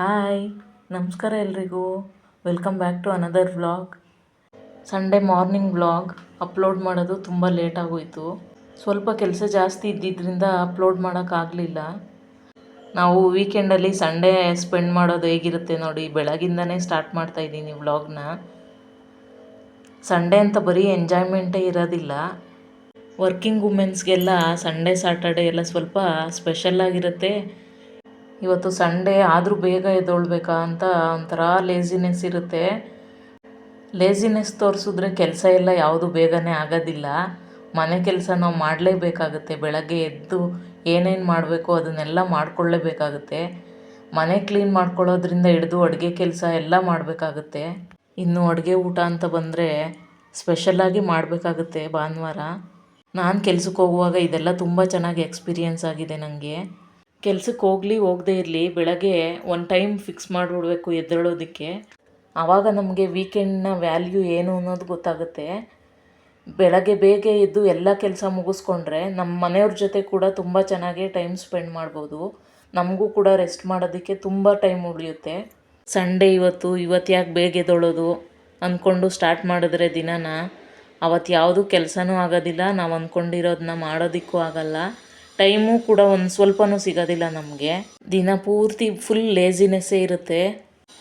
Hi ನಮಸ್ಕಾರ ಎಲ್ರಿಗೂ. Welcome back to another vlog Sunday morning vlog upload ಮಾಡೋದು ತುಂಬ ಲೇಟ್ ಆಗೋಯಿತು. ಸ್ವಲ್ಪ ಕೆಲಸ ಜಾಸ್ತಿ ಇದ್ದಿದ್ದರಿಂದ ಅಪ್ಲೋಡ್ ಮಾಡೋಕ್ಕಾಗಲಿಲ್ಲ ನಾವು ವೀಕೆಂಡಲ್ಲಿ ಸಂಡೇ ಸ್ಪೆಂಡ್ ಮಾಡೋದು ಹೇಗಿರುತ್ತೆ ನೋಡಿ, ಬೆಳಗಿಂದನೇ ಸ್ಟಾರ್ಟ್ ಮಾಡ್ತಾ ಇದ್ದೀನಿ ವ್ಲಾಗ್ನ ಸಂಡೇ ಅಂತ ಬರೀ ಎಂಜಾಯ್ಮೆಂಟೇ ಇರೋದಿಲ್ಲ. ವರ್ಕಿಂಗ್ ವುಮೆನ್ಸ್ಗೆಲ್ಲ ಸಂಡೇ ಸ್ಯಾಟರ್ಡೇ ಎಲ್ಲ ಸ್ವಲ್ಪ ಸ್ಪೆಷಲ್ ಆಗಿರುತ್ತೆ. ಇವತ್ತು ಸಂಡೇ ಆದರೂ ಬೇಗ ಎದ್ದೊಳ್ಬೇಕಾ ಅಂತ ಒಂಥರ ಲೇಸಿನೆಸ್ ಇರುತ್ತೆ. ಲೇಸಿನೆಸ್ ತೋರಿಸಿದ್ರೆ ಕೆಲಸ ಎಲ್ಲ ಯಾವುದು ಬೇಗನೆ ಆಗೋದಿಲ್ಲ. ಮನೆ ಕೆಲಸ ನಾವು ಮಾಡಲೇಬೇಕಾಗುತ್ತೆ. ಬೆಳಗ್ಗೆ ಎದ್ದು ಏನೇನು ಮಾಡಬೇಕು ಅದನ್ನೆಲ್ಲ ಮಾಡಿಕೊಳ್ಳೇಬೇಕಾಗುತ್ತೆ. ಮನೆ ಕ್ಲೀನ್ ಮಾಡ್ಕೊಳ್ಳೋದ್ರಿಂದ ಹಿಡಿದು ಅಡುಗೆ ಕೆಲಸ ಎಲ್ಲ ಮಾಡಬೇಕಾಗುತ್ತೆ. ಇನ್ನು ಅಡುಗೆ ಊಟ ಅಂತ ಬಂದರೆ ಸ್ಪೆಷಲಾಗಿ ಮಾಡಬೇಕಾಗುತ್ತೆ ಭಾನುವಾರ. ನಾನು ಕೆಲಸಕ್ಕೆ ಹೋಗುವಾಗ ಇದೆಲ್ಲ ತುಂಬ ಚೆನ್ನಾಗಿ ಎಕ್ಸ್ಪೀರಿಯೆನ್ಸ್ ಆಗಿದೆ ನನಗೆ ಕೆಲ್ಸಕ್ಕೆ ಹೋಗಲಿ, ಹೋಗದೇ ಇರಲಿ, ಬೆಳಗ್ಗೆ ಒಂದು ಟೈಮ್ ಫಿಕ್ಸ್ ಮಾಡಿಬಿಡ್ಬೇಕು ಎದ್ದೇಳೋದಕ್ಕೆ. ಆವಾಗ ನಮಗೆ ವೀಕೆಂಡ್ನ ವ್ಯಾಲ್ಯೂ ಏನು ಅನ್ನೋದು ಗೊತ್ತಾಗುತ್ತೆ. ಬೆಳಗ್ಗೆ ಬೇಗ ಎದ್ದು ಎಲ್ಲ ಕೆಲಸ ಮುಗಿಸ್ಕೊಂಡ್ರೆ ನಮ್ಮ ಮನೆಯವ್ರ ಜೊತೆ ಕೂಡ ತುಂಬ ಚೆನ್ನಾಗಿ ಟೈಮ್ ಸ್ಪೆಂಡ್ ಮಾಡ್ಬೋದು. ನಮಗೂ ಕೂಡ ರೆಸ್ಟ್ ಮಾಡೋದಕ್ಕೆ ತುಂಬ ಟೈಮ್ ಉಳಿಯುತ್ತೆ. ಸಂಡೇ ಇವತ್ತು ಇವತ್ತು ಯಾಕೆ ಬೇಗ ಎದ್ದೊಳೋದು ಅಂದ್ಕೊಂಡು ಸ್ಟಾರ್ಟ್ ಮಾಡಿದ್ರೆ ದಿನನ? ಅವತ್ತು ಯಾವುದೂ ಕೆಲಸನೂ ಆಗೋದಿಲ್ಲ, ನಾವು ಅಂದ್ಕೊಂಡಿರೋದನ್ನ ಮಾಡೋದಕ್ಕೂ ಆಗಲ್ಲ. ಟೈಮು ಕೂಡ ಒಂದು ಸ್ವಲ್ಪನೂ ಸಿಗೋದಿಲ್ಲ ನಮಗೆ. ದಿನ ಪೂರ್ತಿ ಫುಲ್ ಲೇಸಿನೆಸ್ಸೇ ಇರುತ್ತೆ.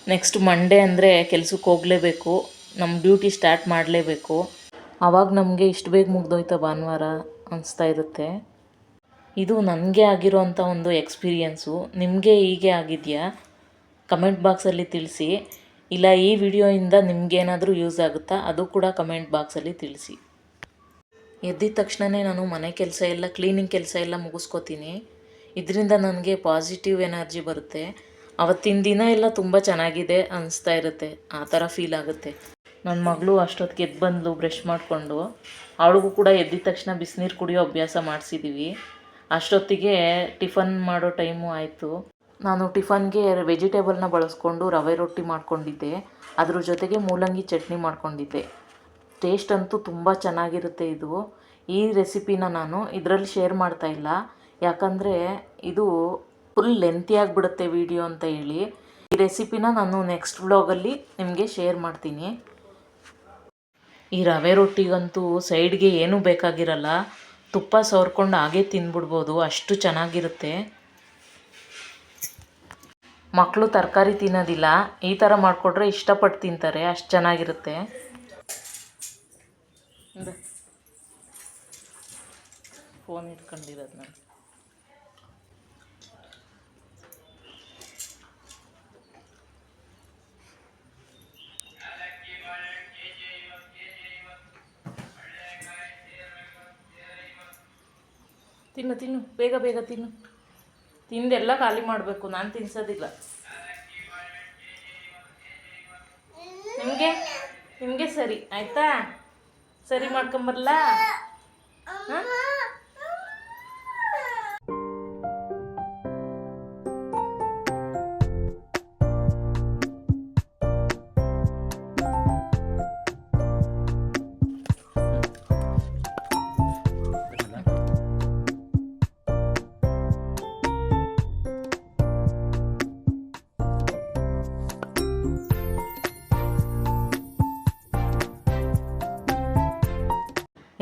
ನೆಕ್ಸ್ಟ್ ಮಂಡೇ ಅಂದರೆ ಕೆಲ್ಸಕ್ಕೆ ಹೋಗಲೇಬೇಕು. ನಮ್ಮ ಡ್ಯೂಟಿ ಸ್ಟಾರ್ಟ್ ಮಾಡಲೇಬೇಕು. ಆವಾಗ ನಮಗೆ ಇಷ್ಟು ಬೇಗ ಮುಗ್ದೋಯ್ತಾ ಭಾನುವಾರ ಅನಿಸ್ತಾ ಇರುತ್ತೆ. ಇದು ನನಗೆ ಆಗಿರೋಂಥ ಒಂದು ಎಕ್ಸ್ಪೀರಿಯೆನ್ಸು ನಿಮಗೆ ಹೀಗೆ ಆಗಿದೆಯಾ? ಕಮೆಂಟ್ ಬಾಕ್ಸಲ್ಲಿ ತಿಳಿಸಿ. ಇಲ್ಲ ಈ ವಿಡಿಯೋಯಿಂದ ನಿಮಗೇನಾದರೂ ಯೂಸ್ ಆಗುತ್ತಾ? ಅದು ಕೂಡ ಕಮೆಂಟ್ ಬಾಕ್ಸಲ್ಲಿ ತಿಳಿಸಿ. ಎದ್ದಿದ ತಕ್ಷಣವೇ ನಾನು ಮನೆ ಕೆಲಸ ಎಲ್ಲ ಕ್ಲೀನಿಂಗ್ ಕೆಲಸ ಎಲ್ಲ ಮುಗಿಸ್ಕೋತೀನಿ. ಇದರಿಂದ ನನಗೆ ಪಾಸಿಟಿವ್ ಎನರ್ಜಿ ಬರುತ್ತೆ. ಅವತ್ತಿನ ದಿನ ಎಲ್ಲ ತುಂಬ ಚೆನ್ನಾಗಿದೆ ಅನಿಸ್ತಾ ಇರುತ್ತೆ. ಆ ಥರ ಫೀಲ್ ಆಗುತ್ತೆ. ನನ್ನ ಮಗಳು ಅಷ್ಟೊತ್ತಿಗೆ ಎದ್ದು ಬಂದು ಬ್ರಷ್ ಮಾಡಿಕೊಂಡು. ಅವಳಿಗೂ ಕೂಡ ಎದ್ದಿದ ತಕ್ಷಣ ಬಿಸಿನೀರು ಕುಡಿಯೋ ಅಭ್ಯಾಸ ಮಾಡಿಸಿದ್ದೀವಿ ಅಷ್ಟೊತ್ತಿಗೆ ಟಿಫನ್ ಮಾಡೋ ಟೈಮು ಆಯಿತು. ನಾನು ಟಿಫನ್ಗೆ ವೆಜಿಟೇಬಲ್ನ ಬಳಸ್ಕೊಂಡು ರವೆ ರೊಟ್ಟಿ ಮಾಡ್ಕೊಂಡಿದ್ದೆ. ಅದ್ರ ಜೊತೆಗೆ ಮೂಲಂಗಿ ಚಟ್ನಿ ಮಾಡ್ಕೊಂಡಿದ್ದೆ. ಟೇಸ್ಟ್ ಅಂತೂ ತುಂಬ ಚೆನ್ನಾಗಿರುತ್ತೆ ಇದು. ಈ ರೆಸಿಪಿನ ನಾನು ಇದರಲ್ಲಿ ಶೇರ್ ಮಾಡ್ತಾ ಇಲ್ಲ. ಯಾಕಂದರೆ ಇದು ಫುಲ್ ಲೆಂತಿ ಆಗಿಬಿಡುತ್ತೆ ವಿಡಿಯೋ ಅಂತ ಹೇಳಿ. ಈ ರೆಸಿಪಿನ ನಾನು ನೆಕ್ಸ್ಟ್ ವ್ಲಾಗಲ್ಲಿ ನಿಮಗೆ ಶೇರ್ ಮಾಡ್ತೀನಿ. ಈ ರವೆ ರೊಟ್ಟಿಗಂತೂ ಸೈಡ್ಗೆ ಏನೂ ಬೇಕಾಗಿರಲ್ಲ. ತುಪ್ಪ ಸವರ್ಕೊಂಡು ಹಾಗೆ ತಿಂದ್ಬಿಡ್ಬೋದು ಅಷ್ಟು ಚೆನ್ನಾಗಿರುತ್ತೆ. ಮಕ್ಕಳು ತರಕಾರಿ ತಿನ್ನೋದಿಲ್ಲ, ಈ ಥರ ಮಾಡಿಕೊಟ್ರೆ ಇಷ್ಟಪಟ್ಟು ತಿಂತಾರೆ, ಅಷ್ಟು ಚೆನ್ನಾಗಿರುತ್ತೆ. ಫೋನ್ ಇಟ್ಕೊಂಡಿರೋದು ನಾನು. ತಿನ್ನು ತಿನ್ನು, ಬೇಗ ಬೇಗ ತಿನ್ನು. ತಿಂದೆಲ್ಲ ಖಾಲಿ ಮಾಡಬೇಕು, ನಾನು ತಿನ್ಸೋದಿಲ್ಲ. ನಿಮಗೆ? ನಿಮಗೆ ಸರಿ, ಆಯ್ತಾ? ಸರಿ ಮಾಡ್ಕೊಂಬರ್ಲಾ ಹಾಂ?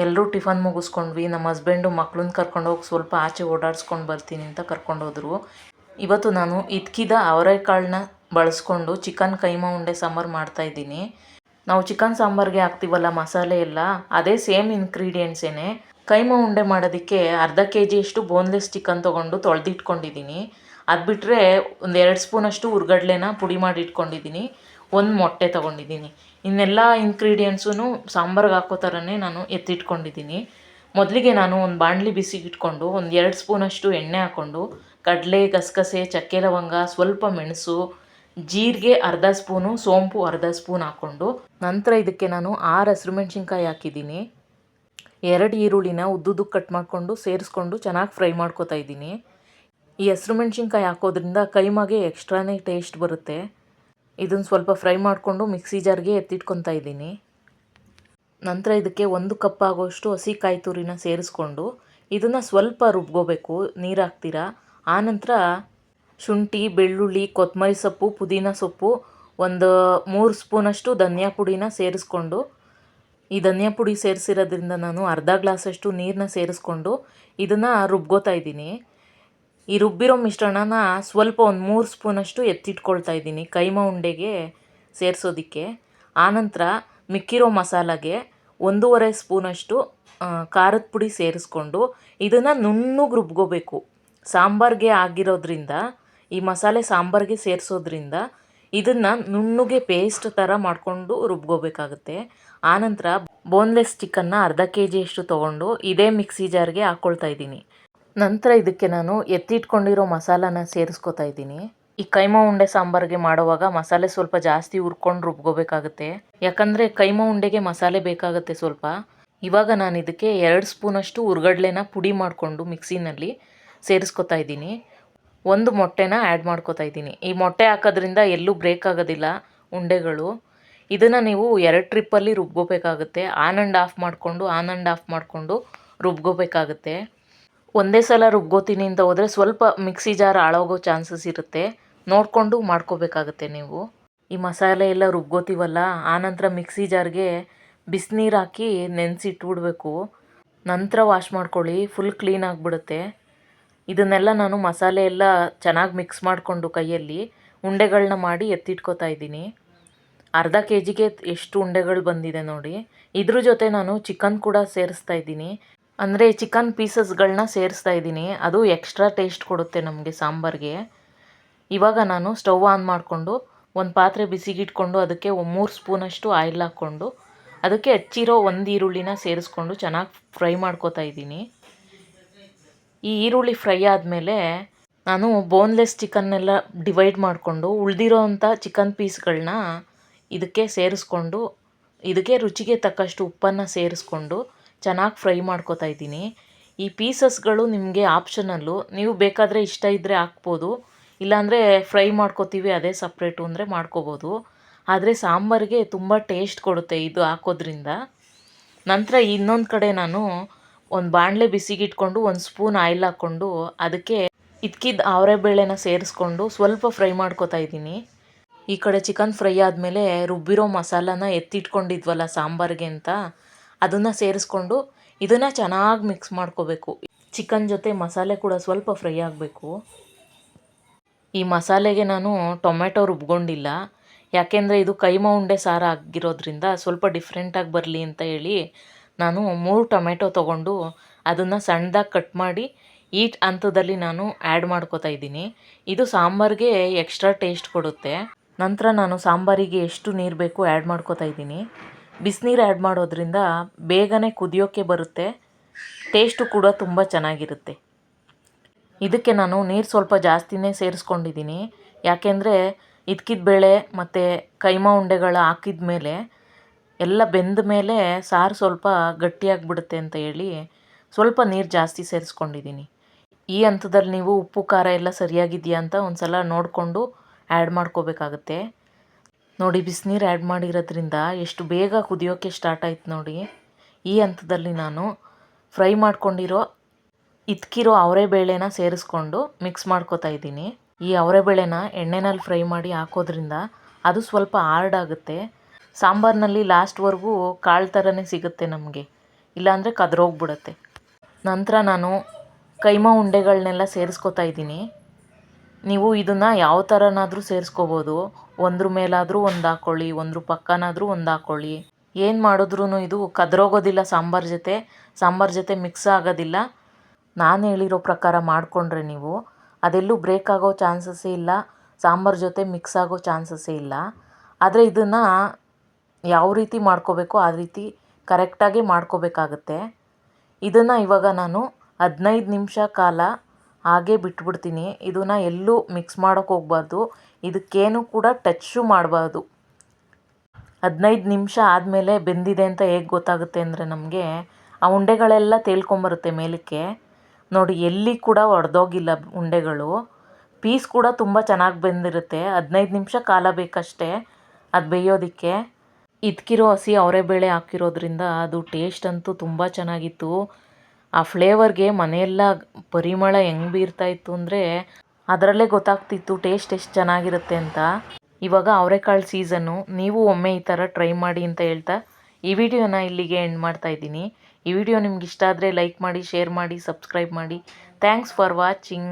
ಎಲ್ಲರೂ ಟಿಫನ್ ಮುಗಿಸ್ಕೊಂಡ್ವಿ. ನಮ್ಮ ಹಸ್ಬೆಂಡು ಮಕ್ಳನ್ನ ಕರ್ಕೊಂಡೋಗಿ ಸ್ವಲ್ಪ ಆಚೆ ಓಡಾಡಿಸ್ಕೊಂಡು ಬರ್ತೀನಿ ಅಂತ ಕರ್ಕೊಂಡೋದ್ರು ಇವತ್ತು ನಾನು ಇದ್ಕಿದ ಅವರೆಕಾಳನ್ನ ಬಳಸ್ಕೊಂಡು ಚಿಕನ್ ಕೈಮಾ ಉಂಡೆ ಸಾಂಬಾರು ಮಾಡ್ತಾಯಿದ್ದೀನಿ ನಾವು ಚಿಕನ್ ಸಾಂಬಾರಿಗೆ ಹಾಕ್ತೀವಲ್ಲ ಮಸಾಲೆ ಎಲ್ಲ, ಅದೇ ಸೇಮ್ ಇನ್ಗ್ರೀಡಿಯೆಂಟ್ಸೇನೆ ಕೈಮಾ ಉಂಡೆ ಮಾಡೋದಕ್ಕೆ ಅರ್ಧ ಕೆ ಜಿಯಷ್ಟು ಬೋನ್ಲೆಸ್ ಚಿಕನ್ ತೊಗೊಂಡು ತೊಳೆದಿಟ್ಕೊಂಡಿದ್ದೀನಿ. ಅದು ಬಿಟ್ಟರೆ ಒಂದು ಎರಡು ಸ್ಪೂನಷ್ಟು ಹುರ್ಗಡ್ಲೆನ ಪುಡಿ ಮಾಡಿ ಇಟ್ಕೊಂಡಿದ್ದೀನಿ ಒಂದು ಮೊಟ್ಟೆ ತೊಗೊಂಡಿದ್ದೀನಿ. ಇನ್ನೆಲ್ಲ ಇನ್ಗ್ರೀಡಿಯೆಂಟ್ಸೂ ಸಾಂಬಾರ್ಗೆ ಹಾಕೋ ಥರನೇ ನಾನು ಎತ್ತಿಟ್ಕೊಂಡಿದ್ದೀನಿ. ಮೊದಲಿಗೆ ನಾನು ಒಂದು ಬಾಣಲಿ ಬಿಸಿಗಿಟ್ಕೊಂಡು ಒಂದು ಎರಡು ಸ್ಪೂನಷ್ಟು ಎಣ್ಣೆ ಹಾಕ್ಕೊಂಡು ಕಡಲೆ, ಗಸಗಸೆ, ಚಕ್ಕೆ, ಲವಂಗ, ಸ್ವಲ್ಪ ಮೆಣಸು, ಜೀರಿಗೆ ಅರ್ಧ ಸ್ಪೂನು, ಸೋಂಪು ಅರ್ಧ ಸ್ಪೂನ್ ಹಾಕ್ಕೊಂಡು ನಂತರ ಇದಕ್ಕೆ ನಾನು ಆರು ಹಸಿರುಮೆಣ್ಸಿನ್ಕಾಯಿ ಹಾಕಿದ್ದೀನಿ. ಎರಡು ಈರುಳ್ಳಿನ ಉದ್ದುದ್ದು ಕಟ್ ಮಾಡಿಕೊಂಡು ಸೇರಿಸ್ಕೊಂಡು ಚೆನ್ನಾಗಿ ಫ್ರೈ ಮಾಡ್ಕೊತಾ ಇದ್ದೀನಿ. ಈ ಹಸಿರು ಮೆಣ್ಸಿನ್ಕಾಯಿ ಹಾಕೋದ್ರಿಂದ ಕೈಮಾಗೆ ಎಕ್ಸ್ಟ್ರಾನೇ ಟೇಸ್ಟ್ ಬರುತ್ತೆ. ಇದನ್ನು ಸ್ವಲ್ಪ ಫ್ರೈ ಮಾಡಿಕೊಂಡು ಮಿಕ್ಸಿ ಜಾರ್ಗೆ ಎತ್ತಿಟ್ಕೊತಾ ಇದ್ದೀನಿ. ನಂತರ ಇದಕ್ಕೆ ಒಂದು ಕಪ್ ಆಗೋಷ್ಟು ಹಸಿ ಕಾಯಿ ತುರಿನ ಸೇರಿಸ್ಕೊಂಡು ಇದನ್ನು ಸ್ವಲ್ಪ ರುಬ್ಕೋಬೇಕು ನೀರು ಹಾಕ್ತೀರಾ? ಆನಂತರ ಶುಂಠಿ, ಬೆಳ್ಳುಳ್ಳಿ ಕೊತ್ತಂಬರಿ ಸೊಪ್ಪು, ಪುದೀನ ಸೊಪ್ಪು, ಒಂದು ಮೂರು ಸ್ಪೂನಷ್ಟು ಧನಿಯಾ ಪುಡಿನ ಸೇರಿಸ್ಕೊಂಡು ಈ ಧನಿಯಾ ಪುಡಿ ಸೇರಿಸಿರೋದ್ರಿಂದ ನಾನು ಅರ್ಧ ಗ್ಲಾಸಷ್ಟು ನೀರನ್ನ ಸೇರಿಸ್ಕೊಂಡು ಇದನ್ನು ರುಬ್ಕೋತಾ ಇದ್ದೀನಿ. ಈ ರುಬ್ಬಿರೋ ಮಿಶ್ರಣನ ಸ್ವಲ್ಪ ಒಂದು ಮೂರು ಸ್ಪೂನಷ್ಟು ಎತ್ತಿಟ್ಕೊಳ್ತಾ ಇದ್ದೀನಿ ಕೈಮಾ ಉಂಡೆಗೆ ಸೇರಿಸೋದಕ್ಕೆ. ಆನಂತರ ಮಿಕ್ಕಿರೋ ಮಸಾಲಾಗೆ ಒಂದೂವರೆ ಸ್ಪೂನಷ್ಟು ಖಾರದ ಪುಡಿ ಸೇರಿಸ್ಕೊಂಡು ಇದನ್ನು ನುಣ್ಣಗೆ ರುಬ್ಕೋಬೇಕು. ಸಾಂಬಾರ್ಗೆ ಆಗಿರೋದ್ರಿಂದ, ಈ ಮಸಾಲೆ ಸಾಂಬಾರ್ಗೆ ಸೇರಿಸೋದ್ರಿಂದ ಇದನ್ನು ನುಣ್ಣಗೆ ಪೇಸ್ಟ್ ಥರ ಮಾಡಿಕೊಂಡು ರುಬ್ಕೋಬೇಕಾಗುತ್ತೆ. ಆನಂತರ ಬೋನ್ಲೆಸ್ ಚಿಕನ್ನ ಅರ್ಧ ಕೆ ಜಿಯಷ್ಟು ತೊಗೊಂಡು ಇದೇ ಮಿಕ್ಸಿ ಜಾರ್ಗೆ ಹಾಕ್ಕೊಳ್ತಾ ಇದ್ದೀನಿ. ನಂತರ ಇದಕ್ಕೆ ನಾನು ಎತ್ತಿಟ್ಕೊಂಡಿರೋ ಮಸಾಲಾನ ಸೇರಿಸ್ಕೊತಾ ಇದ್ದೀನಿ. ಈ ಕೈಮ ಉಂಡೆ ಸಾಂಬಾರಿಗೆ ಮಾಡುವಾಗ ಮಸಾಲೆ ಸ್ವಲ್ಪ ಜಾಸ್ತಿ ಹುರ್ಕೊಂಡು ರುಬ್ಕೋಬೇಕಾಗುತ್ತೆ. ಯಾಕಂದರೆ ಕೈಮ ಉಂಡೆಗೆ ಮಸಾಲೆ ಬೇಕಾಗುತ್ತೆ ಸ್ವಲ್ಪ. ಇವಾಗ ನಾನು ಇದಕ್ಕೆ ಎರಡು ಸ್ಪೂನಷ್ಟು ಹುರ್ಗಡ್ಲೆನ ಪುಡಿ ಮಾಡಿಕೊಂಡು ಮಿಕ್ಸಿನಲ್ಲಿ ಸೇರಿಸ್ಕೊತಾ ಇದ್ದೀನಿ. ಒಂದು ಮೊಟ್ಟೆನ ಆ್ಯಡ್ ಮಾಡ್ಕೊತಾ ಇದ್ದೀನಿ. ಈ ಮೊಟ್ಟೆ ಹಾಕೋದ್ರಿಂದ ಎಲ್ಲೂ ಬ್ರೇಕ್ ಆಗೋದಿಲ್ಲ ಉಂಡೆಗಳು. ಇದನ್ನು ನೀವು ಎರಡು ಟ್ರಿಪ್ಪಲ್ಲಿ ರುಬ್ಕೋಬೇಕಾಗುತ್ತೆ. ಆನ್ ಆ್ಯಂಡ್ ಆಫ್ ಮಾಡಿಕೊಂಡು, ಆನ್ ಆ್ಯಂಡ್ ಆಫ್ ಮಾಡಿಕೊಂಡು ರುಬ್ಕೋಬೇಕಾಗುತ್ತೆ. ಒಂದೇ ಸಲ ರುಬ್ಕೋತೀನಿ ಅಂತ ಹೋದರೆ ಸ್ವಲ್ಪ ಮಿಕ್ಸಿ ಜಾರ್ ಹಾಳಾಗೋ ಚಾನ್ಸಸ್ ಇರುತ್ತೆ. ನೋಡಿಕೊಂಡು ಮಾಡ್ಕೋಬೇಕಾಗತ್ತೆ ನೀವು. ಈ ಮಸಾಲೆ ಎಲ್ಲ ರುಬ್ಕೋತೀವಲ್ಲ ಆನಂತರ ಮಿಕ್ಸಿ ಜಾರ್ಗೆ ಬಿಸಿನೀರು ಹಾಕಿ ನೆನೆಸಿಟ್ಬಿಡ್ಬೇಕು ನಂತರ ವಾಶ್ ಮಾಡ್ಕೊಳ್ಳಿ, ಫುಲ್ ಕ್ಲೀನ್ ಆಗಿಬಿಡುತ್ತೆ. ಇದನ್ನೆಲ್ಲ ನಾನು ಮಸಾಲೆ ಎಲ್ಲ ಚೆನ್ನಾಗಿ ಮಿಕ್ಸ್ ಮಾಡಿಕೊಂಡು ಕೈಯಲ್ಲಿ ಉಂಡೆಗಳನ್ನ ಮಾಡಿ ಎತ್ತಿಟ್ಕೋತಾ ಇದ್ದೀನಿ. ಅರ್ಧ ಕೆ ಜಿಗೆ ಎಷ್ಟು ಉಂಡೆಗಳು ಬಂದಿದೆ ನೋಡಿ. ಇದ್ರ ಜೊತೆ ನಾನು ಚಿಕನ್ ಕೂಡ ಸೇರಿಸ್ತಾ ಇದ್ದೀನಿ. ಅಂದರೆ ಚಿಕನ್ ಪೀಸಸ್ಗಳನ್ನ ಸೇರಿಸ್ತಾ ಇದ್ದೀನಿ. ಅದು ಎಕ್ಸ್ಟ್ರಾ ಟೇಸ್ಟ್ ಕೊಡುತ್ತೆ ನಮಗೆ ಸಾಂಬಾರಿಗೆ. ಇವಾಗ ನಾನು ಸ್ಟವ್ ಆನ್ ಮಾಡಿಕೊಂಡು ಒಂದು ಪಾತ್ರೆ ಬಿಸಿಗಿಟ್ಕೊಂಡು ಅದಕ್ಕೆ ಮೂರು ಸ್ಪೂನಷ್ಟು ಆಯಿಲ್ ಹಾಕ್ಕೊಂಡು ಅದಕ್ಕೆ ಹಚ್ಚಿರೋ ಒಂದು ಈರುಳ್ಳಿನ ಸೇರಿಸ್ಕೊಂಡು ಚೆನ್ನಾಗಿ ಫ್ರೈ ಮಾಡ್ಕೋತಾ ಇದ್ದೀನಿ. ಈ ಈರುಳ್ಳಿ ಫ್ರೈ ಆದಮೇಲೆ ನಾನು ಬೋನ್ಲೆಸ್ ಚಿಕನ್ನೆಲ್ಲ ಡಿವೈಡ್ ಮಾಡಿಕೊಂಡು ಉಳಿದಿರೋ ಅಂಥ ಚಿಕನ್ ಪೀಸ್ಗಳನ್ನ ಇದಕ್ಕೆ ಸೇರಿಸ್ಕೊಂಡು, ಇದಕ್ಕೆ ರುಚಿಗೆ ತಕ್ಕಷ್ಟು ಉಪ್ಪನ್ನು ಸೇರಿಸ್ಕೊಂಡು ಚೆನ್ನಾಗಿ ಫ್ರೈ ಮಾಡ್ಕೋತಾ ಇದ್ದೀನಿ. ಈ ಪೀಸಸ್ಗಳು ನಿಮಗೆ ಆಪ್ಷನಲ್ಲು. ನೀವು ಬೇಕಾದರೆ ಇಷ್ಟ ಇದ್ದರೆ ಹಾಕ್ಬೋದು. ಇಲ್ಲಾಂದರೆ ಫ್ರೈ ಮಾಡ್ಕೋತೀವಿ ಅದೇ ಸಪ್ರೇಟು ಅಂದರೆ ಮಾಡ್ಕೋಬೋದು. ಆದರೆ ಸಾಂಬಾರಿಗೆ ತುಂಬ ಟೇಸ್ಟ್ ಕೊಡುತ್ತೆ ಇದು ಹಾಕೋದ್ರಿಂದ. ನಂತರ ಇನ್ನೊಂದು ಕಡೆ ನಾನು ಒಂದು ಬಾಣಲೆ ಬಿಸಿಗಿಟ್ಕೊಂಡು ಒಂದು ಸ್ಪೂನ್ ಆಯಿಲ್ ಹಾಕ್ಕೊಂಡು ಅದಕ್ಕೆ ಇದ್ಕಿದ್ದ ಅವರೆಬೇಳೆನ ಸೇರಿಸ್ಕೊಂಡು ಸ್ವಲ್ಪ ಫ್ರೈ ಮಾಡ್ಕೊತಾ ಇದ್ದೀನಿ. ಈ ಕಡೆ ಚಿಕನ್ ಫ್ರೈ ಆದಮೇಲೆ ರುಬ್ಬಿರೋ ಮಸಾಲಾನ ಎತ್ತಿಟ್ಕೊಂಡಿದ್ವಲ್ಲ ಸಾಂಬಾರಿಗೆ ಅಂತ. ಅದನ್ನು ಸೇರಿಸ್ಕೊಂಡು ಇದನ್ನು ಚೆನ್ನಾಗಿ ಮಿಕ್ಸ್ ಮಾಡ್ಕೋಬೇಕು. ಚಿಕನ್ ಜೊತೆ ಮಸಾಲೆ ಕೂಡ ಸ್ವಲ್ಪ ಫ್ರೈ ಆಗಬೇಕು. ಈ ಮಸಾಲೆಗೆ ನಾನು ಟೊಮೆಟೊ ರುಬ್ಕೊಂಡಿಲ್ಲ. ಯಾಕೆಂದರೆ ಇದು ಕೈಮ ಉಂಡೆ ಸಾರು ಆಗಿರೋದ್ರಿಂದ ಸ್ವಲ್ಪ ಡಿಫ್ರೆಂಟಾಗಿ ಬರಲಿ ಅಂತ ಹೇಳಿ ನಾನು ಮೂರು ಟೊಮೆಟೊ ತೊಗೊಂಡು ಅದನ್ನು ಸಣ್ಣದಾಗಿ ಕಟ್ ಮಾಡಿ ಈ ಹಂತದಲ್ಲಿ ನಾನು ಆ್ಯಡ್ ಮಾಡ್ಕೋತಾ ಇದ್ದೀನಿ. ಇದು ಸಾಂಬಾರಿಗೆ ಎಕ್ಸ್ಟ್ರಾ ಟೇಸ್ಟ್ ಕೊಡುತ್ತೆ. ನಂತರ ನಾನು ಸಾಂಬಾರಿಗೆ ಎಷ್ಟು ನೀರು ಬೇಕು ಆ್ಯಡ್ ಮಾಡ್ಕೋತಾ ಇದ್ದೀನಿ. ಬಿಸಿನೀರು ಆ್ಯಡ್ ಮಾಡೋದ್ರಿಂದ ಬೇಗನೆ ಕುದಿಯೋಕ್ಕೆ ಬರುತ್ತೆ. ಟೇಸ್ಟು ಕೂಡ ತುಂಬ ಚೆನ್ನಾಗಿರುತ್ತೆ. ಇದಕ್ಕೆ ನಾನು ನೀರು ಸ್ವಲ್ಪ ಜಾಸ್ತಿನೇ ಸೇರಿಸ್ಕೊಂಡಿದ್ದೀನಿ ಯಾಕೆಂದರೆ ಇದ್ಕಿದ ಬೇಳೆ ಮತ್ತು ಕೈಮಾ ಉಂಡೆಗಳು ಹಾಕಿದ ಮೇಲೆ ಎಲ್ಲ ಬೆಂದ ಮೇಲೆ ಸಾರು ಸ್ವಲ್ಪ ಗಟ್ಟಿಯಾಗಿಬಿಡುತ್ತೆ ಅಂತ ಹೇಳಿ ಸ್ವಲ್ಪ ನೀರು ಜಾಸ್ತಿ ಸೇರಿಸ್ಕೊಂಡಿದ್ದೀನಿ ಈ ಹಂತದಲ್ಲಿ ನೀವು ಉಪ್ಪು, ಖಾರ ಎಲ್ಲ ಸರಿಯಾಗಿದೆಯಾ ಅಂತ ಒಂದು ಸಲ ನೋಡಿಕೊಂಡು ಆ್ಯಡ್ ಮಾಡ್ಕೋಬೇಕಾಗುತ್ತೆ. ನೋಡಿ ಬಿಸಿನೀರು ಆ್ಯಡ್ ಮಾಡಿರೋದ್ರಿಂದ ಎಷ್ಟು ಬೇಗ ಕುದಿಯೋಕ್ಕೆ ಸ್ಟಾರ್ಟ್ ಆಯ್ತು ನೋಡಿ. ಈ ಹಂತದಲ್ಲಿ ನಾನು ಫ್ರೈ ಮಾಡ್ಕೊಂಡಿರೋ ಇದ್ಕಿರೋ ಅವರೆಬೇಳೆನ ಸೇರಿಸ್ಕೊಂಡು ಮಿಕ್ಸ್ ಮಾಡ್ಕೋತಾ ಇದ್ದೀನಿ. ಈ ಅವರೆಬೇಳೆನ ಎಣ್ಣೆನಲ್ಲಿ ಫ್ರೈ ಮಾಡಿ ಹಾಕೋದ್ರಿಂದ ಅದು ಸ್ವಲ್ಪ ಹಾರ್ಡ್ ಆಗುತ್ತೆ. ಸಾಂಬಾರಿನಲ್ಲಿ ಲಾಸ್ಟ್ವರೆಗೂ ಕಾಳು ಥರನೇ ಸಿಗುತ್ತೆ ನಮಗೆ. ಇಲ್ಲಾಂದರೆ ಕದ್ರೋಗ್ಬಿಡುತ್ತೆ. ನಂತರ ನಾನು ಕೈಮಾ ಉಂಡೆಗಳನ್ನೆಲ್ಲ ಸೇರಿಸ್ಕೋತಾ ಇದ್ದೀನಿ. ನೀವು ಇದನ್ನು ಯಾವ ಥರನಾದರೂ ಸೇರಿಸ್ಕೋಬೋದು. ಒಂದ್ರ ಮೇಲಾದರೂ ಒಂದು ಹಾಕ್ಕೊಳ್ಳಿ ಒಂದ್ರ ಪಕ್ಕನಾದರೂ ಒಂದು ಹಾಕ್ಕೊಳ್ಳಿ ಏನು ಮಾಡಿದ್ರೂ ಇದು ಕದ್ರೋಗೋದಿಲ್ಲ ಸಾಂಬಾರು ಜೊತೆ, ಸಾಂಬಾರ್ ಜೊತೆ ಮಿಕ್ಸ್ ಆಗೋದಿಲ್ಲ. ನಾನು ಹೇಳಿರೋ ಪ್ರಕಾರ ಮಾಡಿಕೊಂಡ್ರೆ ನೀವು, ಅದೆಲ್ಲೂ ಬ್ರೇಕ್ ಆಗೋ ಚಾನ್ಸಸ್ಸೇ ಇಲ್ಲ, ಸಾಂಬಾರು ಜೊತೆ ಮಿಕ್ಸ್ ಆಗೋ ಚಾನ್ಸಸ್ಸೇ ಇಲ್ಲ. ಆದರೆ ಇದನ್ನು ಯಾವ ರೀತಿ ಮಾಡ್ಕೋಬೇಕು ಆ ರೀತಿ ಕರೆಕ್ಟಾಗಿ ಮಾಡ್ಕೋಬೇಕಾಗತ್ತೆ. ಇದನ್ನು ಇವಾಗ ನಾನು ಹದಿನೈದು ನಿಮಿಷ ಕಾಲ ಹಾಗೇ ಬಿಟ್ಬಿಡ್ತೀನಿ. ಇದನ್ನು ಎಲ್ಲೂ ಮಿಕ್ಸ್ ಮಾಡೋಕ್ಕೆ ಹೋಗ್ಬಾರ್ದು. ಇದಕ್ಕೇನು ಕೂಡ ಟಚ್ಚು ಮಾಡಬಾರ್ದು. ಹದಿನೈದು ನಿಮಿಷ ಆದಮೇಲೆ ಬೆಂದಿದೆ ಅಂತ ಹೇಗೆ ಗೊತ್ತಾಗುತ್ತೆ ಅಂದರೆ ನಮಗೆ ಆ ಉಂಡೆಗಳೆಲ್ಲ ತೇಲ್ಕೊಂಬರುತ್ತೆ ಮೇಲಕ್ಕೆ. ನೋಡಿ, ಎಲ್ಲಿ ಕೂಡ ಒಡೆದೋಗಿಲ್ಲ ಉಂಡೆಗಳು. ಪೀಸ್ ಕೂಡ ತುಂಬ ಚೆನ್ನಾಗಿ ಬೆಂದಿರುತ್ತೆ. ಹದಿನೈದು ನಿಮಿಷ ಕಾಲ ಬೇಕಷ್ಟೇ ಅದು ಬೇಯೋದಕ್ಕೆ. ಇದ್ಕಿರೋ ಹಸಿ ಅವರೆಬೇಳೆ ಹಾಕಿರೋದ್ರಿಂದ ಅದು ಟೇಸ್ಟ್ ಅಂತೂ ತುಂಬ ಚೆನ್ನಾಗಿತ್ತು. ಆ ಫ್ಲೇವರ್ಗೆ ಮನೆಯೆಲ್ಲ ಪರಿಮಳ ಹೆಂಗೆ ಬೀರ್ತಾ ಇತ್ತು ಅಂದರೆ ಅದರಲ್ಲೇ ಗೊತ್ತಾಗ್ತಿತ್ತು ಟೇಸ್ಟ್ ಎಷ್ಟು ಚೆನ್ನಾಗಿರುತ್ತೆ ಅಂತ. ಇವಾಗ ಅವರೆಕಾಳು ಸೀಸನ್ನು ನೀವು ಒಮ್ಮೆ ಈ ಥರ ಟ್ರೈ ಮಾಡಿ ಅಂತ ಹೇಳ್ತಾ ಈ ವಿಡಿಯೋನ ಇಲ್ಲಿಗೆ ಎಂಡ್ ಮಾಡ್ತಾ ಇದ್ದೀನಿ. ಈ ವಿಡಿಯೋ ನಿಮ್ಗೆ ಇಷ್ಟ ಆದರೆ ಲೈಕ್ ಮಾಡಿ, ಶೇರ್ ಮಾಡಿ, ಸಬ್ಸ್ಕ್ರೈಬ್ ಮಾಡಿ. Thanks for watching.